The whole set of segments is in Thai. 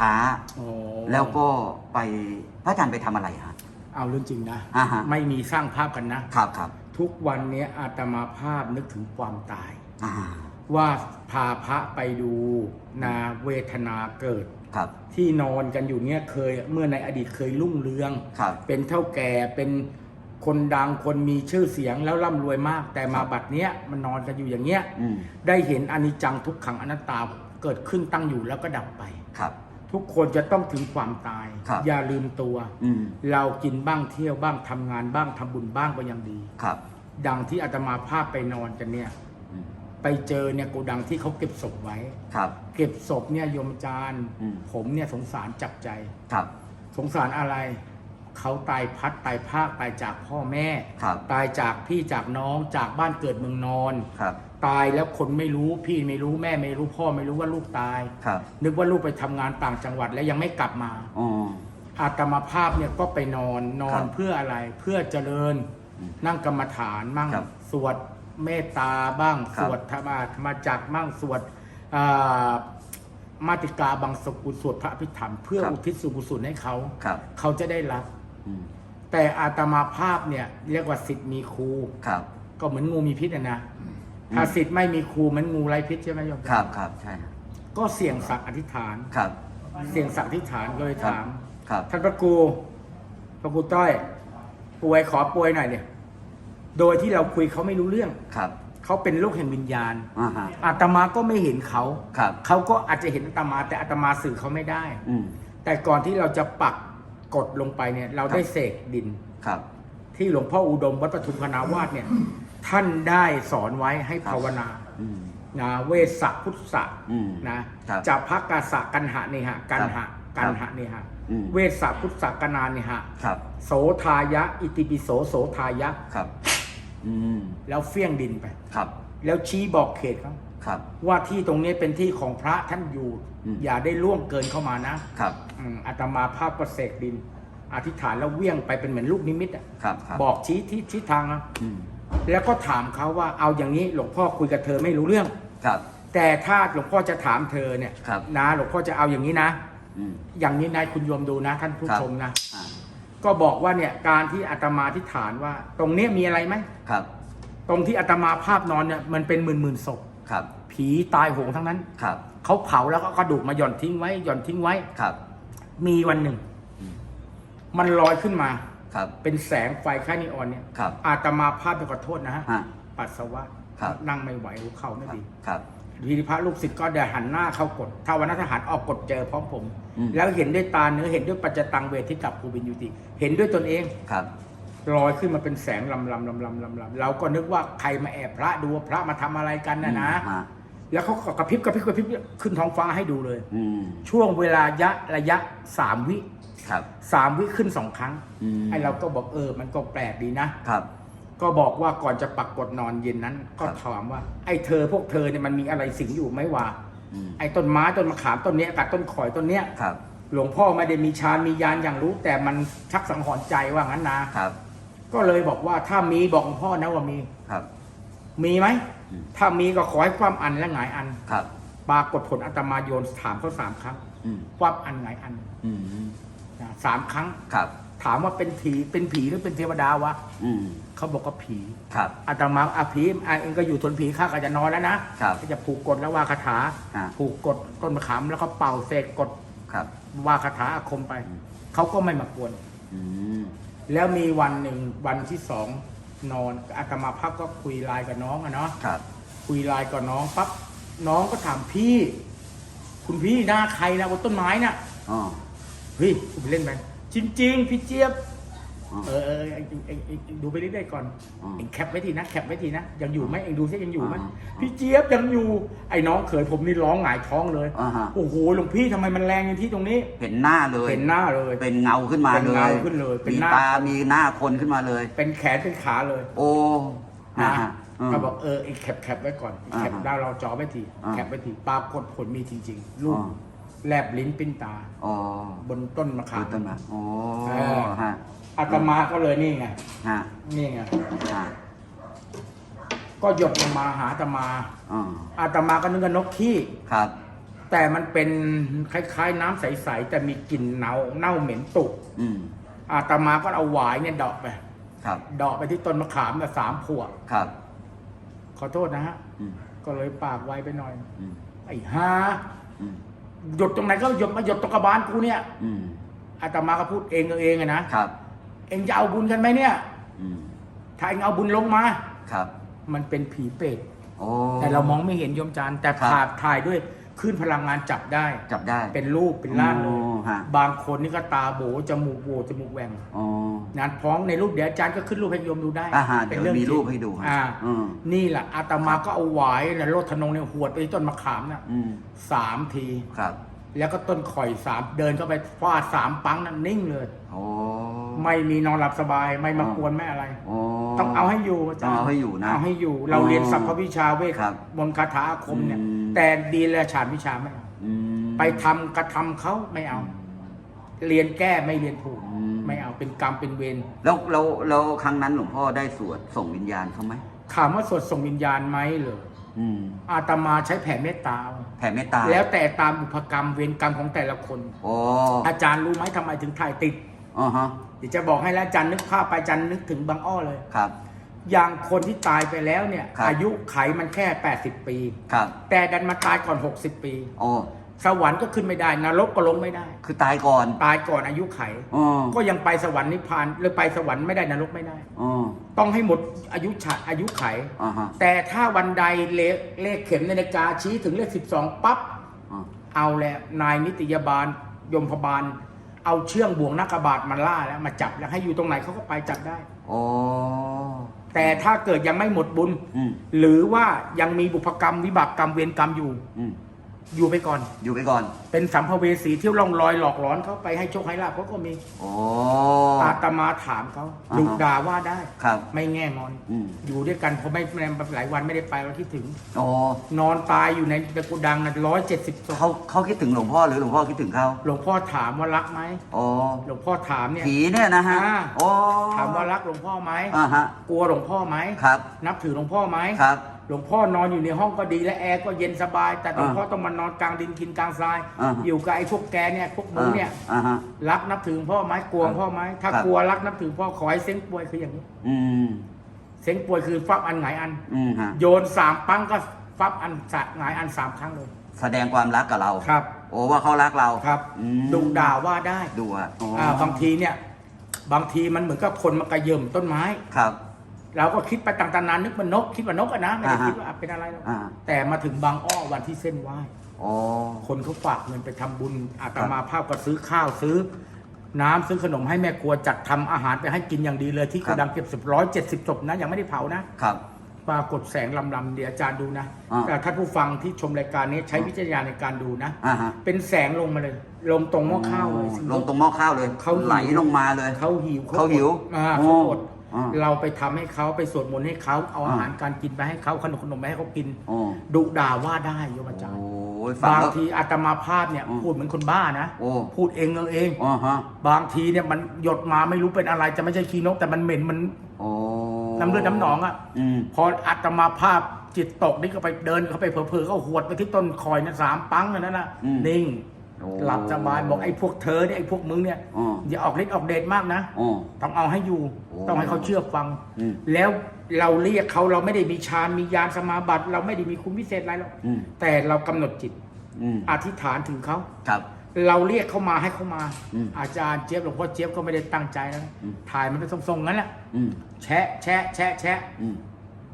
ช้า โอ้แล้วก็ไปพระอาจารย์ไปทำอะไรฮะ เอาเรื่องจริงนะ อ่าฮะ ไม่มีสร้างภาพกันนะ ครับครับทุกวันเนี้ยอาตมาภาพนึกถึงความตาย อ่าว่าพาพระไปดูนาเวทนาเกิด ครับ ที่นอนกันอยู่เนี่ยเคยเมื่อในอดีตเคยรุ่งเรือง ครับเป็นเท่าแก่เป็นคนดังคนมีชื่อเสียงแล้วร่ำรวยมาก แต่มาบัดเนี้ยมันนอนกันอยู่อย่างเงี้ยอืมได้เห็นอนิจจังทุกขังอนัตตาเกิดขึ้นตั้งอยู่แล้วก็ดับไป ครับ ทุกคนจะต้องถึงความตาย ครับอย่าลืมตัว อืม เรากินบ้างเที่ยวบ้างทำงานบ้างทำบุญบ้างก็ยังดี ครับดังที่อาตมาภาพไปนอนกันเนี่ย อืมไปเจอเนี่ยโกดังที่เขาเก็บศพไว้ ครับ เก็บศพเนี่ยโยมจารย์ อืม ผมเนี่ยสงสารจับใจ ครับ สงสารอะไร เขาตายพัดตายภาคตายจากพ่อแม่ ครับ ตายจากพี่จากน้องจากบ้านเกิดเมืองนอน ครับ ตายแล้วคนไม่รู้พี่ไม่รู้แม่ไม่รู้พ่อไม่รู้ว่าลูกตาย ครับ นึกว่าลูกไปทำงานต่างจังหวัดแล้วยังไม่กลับมา อ๋อ อาตมาภาพเนี่ยก็ไปนอนนอครันบเพื่ออะไรเพื่อเจริญอืมนั่งกรรมฐานมั่งครับสวดเมตตาบ้าง ครัสบวดธรรมธรรมจักรมั่งสวดอ่ามาติกาบางสกุลสวดพระอภิธรรม เพื่ออุทิศส่วนกุศลให้เขา ครับ เขาจะได้รับอืม แต่อาตมาภาพเนี่ย เรียกว่าสิทธิ์มีครูครับ ก็เหมือนงูมีพิษนะนะถ้าสิทธิ์ไม่มีครูเหมันงูไร้พิษใช่ไหมโยมครับครับใช่ฮะก็เสี่ยงสักดิ์อธิษฐานครับ เสี่ยงสักดิ์อธิษฐานก็เลยถามครับท่านพระครูพระครูต้อยป่วยขอป่วยหน่อยเนี่ยโดยที่เราคุยเขาไม่รู้เรื่องครับเขาเป็นโรคแห่งวิญญาณอ่าฮะอาตมาก็ไม่เห็นเขาครับเขาก็อาจจะเห็นอาตมา แต่อาตมาสื่อเขาไม่ได้อืมแต่ก่อนที่เราจะปัก กดลงไปเนี่ย เราได้ครับเสกดิน ครับ ที่หลวงพ่ออุดมวัดปทุมคณาวาสเนี่ย ท่านได้สอนไว้ให้ภาวนาอืม นะเวสสะพุทธะอืมนะครับ จะพักกาสะกันหะเนหะกันหะครับกันหะเนหะอืม เวสสะพุทธะกนาเนหะ ครับ โสทายะ อิติปิโสโสทายะ ครับ อืม แล้วเฟี้ยงดินไป ครับ แล้วชี้บอกเขตเขา ครับ ว่าที่ตรงนี้เป็นที่ของพระท่านอยู่ อืม อย่าได้ล่วงเกินเข้ามานะครับอืมอาตมาภาพก็เสกดิน อธิษฐานแล้วเวี่ยงไปเป็นเหมือนลูกนิมิตอะครับครับบอกชี้ที่ชี้ทางนะอืมแล้วก็ถามเขาว่าเอาอย่างนี้หลวงพ่อคุยกับเธอไม่รู้เรื่อง ครับ แต่ถ้าหลวงพ่อจะถามเธอเนี่ยครับ นะหลวงพ่อจะเอาอย่างนี้นะ อืม อย่างนี้นายคุณโยมดูนะ ท่านผู้ครับ ชมนะ อ่าก็บอกว่าเนี่ยการที่อาตมาที่ฐานว่า ตรงเนี้ยมีอะไรไหม ครับ ตรงที่อาตมาภาพนอนเนี่ยมันเป็นหมื่นหมื่นๆศพ ครับ ผีตายโหงทั้งนั้นครับ เขาเผาแล้วก็กระดูกมาหย่อนทิ้งไว้หย่อนทิ้งไว้ครับ มีวันหนึ่งอืมมันลอยขึ้นมาครับ เป็นแสงไฟค่านีออนเนี่ยครับ อาตมาภาพไปขอโทษนะฮะฮะปัสสาวะครับ นั่งไม่ไหวหัวเข่าไม่ครับดี ครับ ทีนี้พระลูกศิษย์ก็เดินหันหน้าเข้ากดถ้าวันนั้นทหารออกกดเจอพร้อมผม อืม แล้วเห็นด้วยตาเนื้อเห็นด้วยปัจจตังเวทิกับภูบินยุติ เห็นด้วยตนเอง ครับ ลอยขึ้นมาเป็นแสงลำลำลำลำลำลำเราก็นึกว่าใครมาแอบพระดูว่าพระมาทำอะไรกันนะนะฮะแล้วเขาก็กระพริบกระพริบกระพริบขึ้นท้องฟ้าให้ดูเลย อืมช่วงเวลายะระยะสามวิครับ สามวิขึ้นสองครั้งอืม ไอเราก็บอกเออ มันก็แปลกดีนะ ครับ ก็บอกว่าก่อนจะปักกดนอนเย็นนั้น ก็ครับ ถามว่า ไอ้เธอพวกเธอเนี่ยมันมีอะไรสิงอยู่ไหมวะอืมไอ้ต้นไม้ต้นมะขามต้นเนี้ยกับต้นข่อยต้นเนี้ย ครับ หลวงพ่อไม่ได้มีฌานมียานอย่างรู้ แต่มันชักสังหรณ์ใจว่างั้นนะ ครับ ก็เลยบอกว่าถ้ามีบอกหลวงพ่อนะว่ามีครับ มีไหม อืม ถ้ามีก็ขอให้ความอันและหงายอัน ครับ ปรากฏผลอาตมาโยนถามเขาสามครั้ง อืมความอันหงายอันอืมนะสามครั้ง ครับ ถามว่าเป็นผีเป็นผีหรือเป็นเทวดาวะอืมเขาบอกว่าผีครับ อาตมาอาผีอะเองก็อยู่ทนผีข้าก็จะนอนแล้วนะครับก็จะผูกกดแล้วว่าคาถา อ่า ผูกกดต้นมะขามแล้วก็เป่าเสกกดครับ ว่าคาถาอาคมไป อืม เขาก็ไม่มากวน อืม แล้วมีวันหนึ่งวันที่สองนอนอาตมาพักก็คุยไลน์กับน้องอะเนาะครับ คุยไลน์กับน้องปั๊บน้องก็ถามพี่ คุณพี่หน้าใครนะบนต้นไม้น่ะอ๋อเฮ้ยคุณไปเล่นไปจริง ๆ พี่เจี๊ยบอ๋อ เออเออเองเองเองเองดูไปเรื่อยๆก่อนอ๋อเองแคปไว้ทีนะแคปไว้ทีนะยังอยู่ไหมเองดูซิยังอยู่ไหมอ๋อพี่เจี๊ยบยังอยู่ไอ้น้องเขยผมนี่ร้องหงายท้องเลยอ่าฮะโอ้โหหลวงพี่ทำไมมันแรงอย่างที่ตรงนี้เห็นหน้าเลยเห็นหน้าเลย เป็นเงาขึ้นมาเป็นเลยเงาขึ้นเลยเป็นมีหน้า ตา มีหน้าคนขึ้นมาเลย เป็นแขนเป็นขาเลยโอ้นะนะฮะอืม ก็บอกเออไอ้แคปแคปไว้ก่อนแคปอ่าฮะดาวเราจอไว้ทีอ่า แคปไว้ทีปรากฏผลมีจริงๆลูกอ๋อแลบลิ้นปิ้นตา อ๋อบนต้นมะขาดูม ต้นไม้โอ้เออ ฮะ อาตมาก็เลยนี่ไง ฮะนี่ไง ฮะก็หยดลงมาหาอาตมา อ๋ออาตมาก็นึกว่านกขี้ ครับ แต่มันเป็นคล้าย ๆ น้ำใสๆแต่มีกลิ่นเน่าเน่าเหม็นตุกอืม อาตมาก็เอาหวายเนี่ยเดอกไปครับ เดอกไปที่ต้นมะขามเนี่ยสามพวงครับ ขอโทษนะฮะ อืม ก็เลยปากไวไปหน่อย อืม ไอ้ฮาอืม หยดตรงไหนก็หยดมาหยดตรงกระบาลกูเนี่ย อืม อาตมาก็พูดเองเองอะนะ ครับ เองจะเอาบุญกันไหมเนี่ย อืมถ้าเองเอาบุญลงมา ครับมันเป็นผีเปรตโอ้ แต่เรามองไม่เห็นโยมจานแต่ครับถ่ายถ่ายด้วยคลื่นพลังงานจับได้ จับได้ เป็นรูปเป็นร่างเลยโอ้ฮะ บางคนนี่ก็ตาโบจมูกโบจมูกแหว่งอ๋อ งานพ้องในรูปเดี๋ยวอาจารย์ก็ขึ้นรูปให้โยมดูได้อ่าฮะป็นเดี๋ยวมีจงรูปให้ดูฮะอ่าอืม นี่แหละอาตมาก็เอาหวายและโลดธนงเนี่ยหวดไปที่ต้นมะขามน่ะอืมสามที ครับ แล้วก็ต้นข่อยสามเดินเข้าไปฟาดสามปังนั่นนิ่งเลย โอ้ ไม่มีนอนหลับสบายไม่มากวนไม่อะไรโอ้ต้องเอาให้อยู่อาจารย์ต้องเอาให้อยู่นะเอาให้อยู่ เราเรียนสัพพวิชาเวทครับมนต์คาถาอาคมเนี่ย อืม แต่ดีและฉานวิชาไม่เอาอืม ไปทำกระทำเขาไม่เอา เรียนแก้ไม่เรียนถูกอืม ไม่เอาเป็นกรรมเป็นเวร แล้วแล้วแล้วครั้งนั้นหลวงพ่อได้สวดส่งวิญญาณเขาไหมถามว่าสวดส่งวิญญาณไหมเหรออืมอาตมาใช้แผ่เมตตาแผ่เมตตาแล้วแต่ตามบุพกรรมเวรกรรมของแต่ละคน โอ้อาจารย์รู้ไหมทำไมถึงถ่ายติด อ๋อฮะเดี๋ยวจะบอกให้แล้วอาจารย์นึกภาพไปอาจารย์นึกถึงบางอ้อเลย ครับ อย่างคนที่ตายไปแล้วเนี่ย ครับ อายุไขมันแค่ 80 ปี ครับแต่ดันมาตายก่อน 60 ปี โอ้สวรรค์ก็ขึ้นไม่ได้ นรกก็ลงไม่ได้ คือตายก่อนตายก่อนอายุไข อ๋อก็ยังไปสวรรค์นิพพานหรือไปสวรรค์ไม่ได้นรกไม่ได้ อ๋อต้องให้หมดอายุฉะอายุไขอ่าฮะแต่ถ้าวันใดเลขเลขเข็มในนาฬิกาชี้ถึงเลข 12 ปั๊บ อ๋อ เอาแล้วนายนิติยบาลยมพบาล เอาเชือกบ่วงนักบาทมาล่าแล้วมาจับแล้วให้อยู่ตรงไหนเขาก็ไปจับได้โอ้แต่ถ้าเกิดยังไม่หมดบุญ อืม หรือว่ายังมีบุพกรรมวิบากกรรมเวรกรรมอยู่ อืม อยู่ไปก่อน อยู่ไปก่อนเป็นสัมภเวสีที่ล่องลอยหลอกหลอนเขาไปให้โชคให้ลาภเขาก็มีโอ้อาตมาถามเขาอ่าฮะ ดุด่าว่าได้ ครับ ไม่แง่งอน อืม อยู่ด้วยกันเพราะไม่ไม่หลายวันไม่ได้ไปเราคิดถึงโอ้นอนตายอยู่ในตะกุดังร้อยเจ็ดสิบศพเขาเขาคิดถึงหลวงพ่อหรือหลวงพ่อคิดถึงเขาหลวงพ่อถามว่ารักไหมโอ้หลวงพ่อถามเนี่ย ผีเนี่ยนะฮะอ่าโอ้ถามว่ารักหลวงพ่อไหมอ่าฮะ กลัวหลวงพ่อไหมครับ นับถือหลวงพ่อไหมครับ หลวงพ่อนอนอยู่ในห้องก็ดีและแอร์ก็เย็นสบาย แต่หลวงอ่าพ่อต้องมานอนกลางดินกินกลางทราย อ่าอยู่กับไอ้พวกแกเนี่ยพวกมึงเนี่ยอ่าฮะรักนับถือหลวงพ่อไหมกลัวหลวงพ่อไหมถ้าครับ กลัวรักนับถือหลวงพ่อขอให้เซ้งป่วยคืออย่างนี้อืมเซ้งป่วยคือฟับอันหงายอัน อืมฮะโยนสามปังก็ฟับอันสะหงายอันสามครั้งเลยแสดงความรักกับเราครับ โอ้ว่าเขารักเราครับอืมดุด่าว่าได้ดูอะอ๋อออ่าบางทีเนี่ย บางทีมันเหมือนกับคนมากระเยิมต้นไม้ ครับ เราก็คิดไปต่างๆนานนึกว่านกคิดว่านกอะนะไม่ได้อ่าฮะคิดว่าเป็นอะไรหรอกอ่า แต่มาถึงบางอ้อวันที่เส้นไหว้โอ้คนเขาฝากเงินไปทำบุญอาตมาภาพก็ซื้อข้าวซื้อ น้ำซื้อขนมให้แม่ครัวจัดทำอาหารไปให้กินอย่างดีเลยที่โกดังเก็บสิบร้อยเจ็ดสิบศพนะยังไม่ได้เผานะครับ ปรากฏแสงลำๆเดี๋ยวอาจารย์ดูนะอ่า แต่ท่านผู้ฟังที่ชมรายการนี้ใช้วิจารณญาณในการดูนะ อ่าฮะเป็นแสงลงมาเลย ลงตรงหม้อข้าวเลย ลงตรงหม้อข้าวเลยเขาหิว ไหลลงมาเลย เขาหิวเขาหิวอดอ่าโอ้เขาอดอ่า เราไปทำให้เขาไปสวดมนต์ให้เขาเอาอาอ่าหารการกินไปให้เขาขนมขนมไปให้เขากินโอ้ดุด่าว่าได้โยมอาจารย์โอ้ยฟังบางแล้วทีอาตมาภาพเนี่ยอืมพูดเหมือนคนบ้านะโอ้พูดเองเออเองอ๋อฮะบางทีเนี่ยมันหยดมาไม่รู้เป็นอะไรจะไม่ใช่ขี้นกแต่มันเหม็นมันโอ้น้ำเลือดน้ำหนองอะอืมพออาตมาภาพจิตตกนี่ก็ไปเดินเข้าไปเผลอๆเขาหวดไปที่ต้นคอยนะสามปังอันนั้นน่ะอืมนิ่งโอ้ หลับสบายบอกไอ้พวกเธอเนี่ยไอ้พวกมึงเนี่ยอ๋ออย่าออกฤทธิ์ออกเดชมากนะโอ้ต้องเอาให้อยู่ โอ้ต้องให้เขาเชื่อฟัง อืมแล้วเราเรียกเขาเราไม่ได้มีฌานมียานสมาบัติ เราไม่ได้มีคุณพิเศษอะไรหรอกอืม แต่เรากำหนดจิตอืมอธิษฐานถึงเขา ครับ เราเรียกเขามาให้เขามา อืมอาจารย์เจี๊ยบหลวงพ่อเจี๊ยบก็ไม่ได้ตั้งใจนะอืม ถ่ายมันเป็นทรงๆงั้นแหละอืม แชะแชะแชะแชะอืม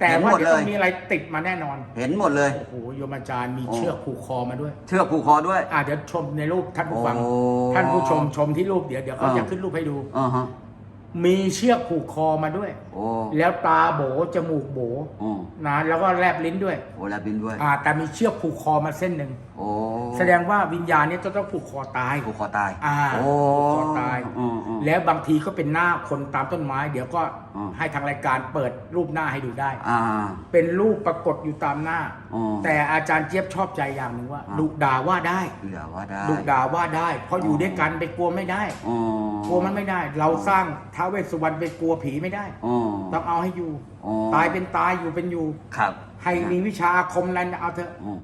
แต่เห็นว่าหมดเดี๋ยวเลย ต้องมีอะไรติดมาแน่นอน เห็นหมดเลย โอ้โหโยมอาจารย์มีโอ้เชือกผูกคอมาด้วย เชือกผูกคอด้วย อ่าเดี๋ยวชมในรูปท่านผู้ฟัง โอ้ท่านผู้ชมชมที่รูปเดี๋ยวเดี๋ยวเขาอ่า จะขึ้นรูปให้ดู อ่าฮะมีเชือกผูกคอมาด้วย โอ้แล้วตาโบจมูกโบโอ้นะแล้วก็แลบลิ้นด้วย โอ้แลบบินด้วย อ่า แต่มีเชือกผูกคอมาเส้นหนึ่ง โอ้ แสดงว่าวิญญาณเนี้จะต้องผูกคอตายผูกคอตายอ่าโอ้ผูกคอตาย อืมอืม แล้วบางทีก็เป็นหน้าคนตามต้นไม้ เดี๋ยวก็อ่าให้ทางรายการเปิดรูปหน้าให้ดูได้ อ่า เป็นรูปปรากฏอยู่ตามหน้า อ๋อ แต่อาจารย์เจี๊ยบชอบใจอย่างหนึ่งว่าอ่าดุด่าว่าได้เผื่อว่าได้ ดุด่าว่าได้ เพราะอยู่ด้วยกันไปกลัวไม่ได้ อ๋อกลัวมันไม่ได้ เราสร้างท้าวเวสสุวรรณไปกลัวผีไม่ได้ อ๋อ ต้องเอาให้อยู่ อ๋อ ตายเป็นตายอยู่เป็นอยู่ ครับ ให้มีวิชาอาคมอะไรนะเอาเถอะอ๋อ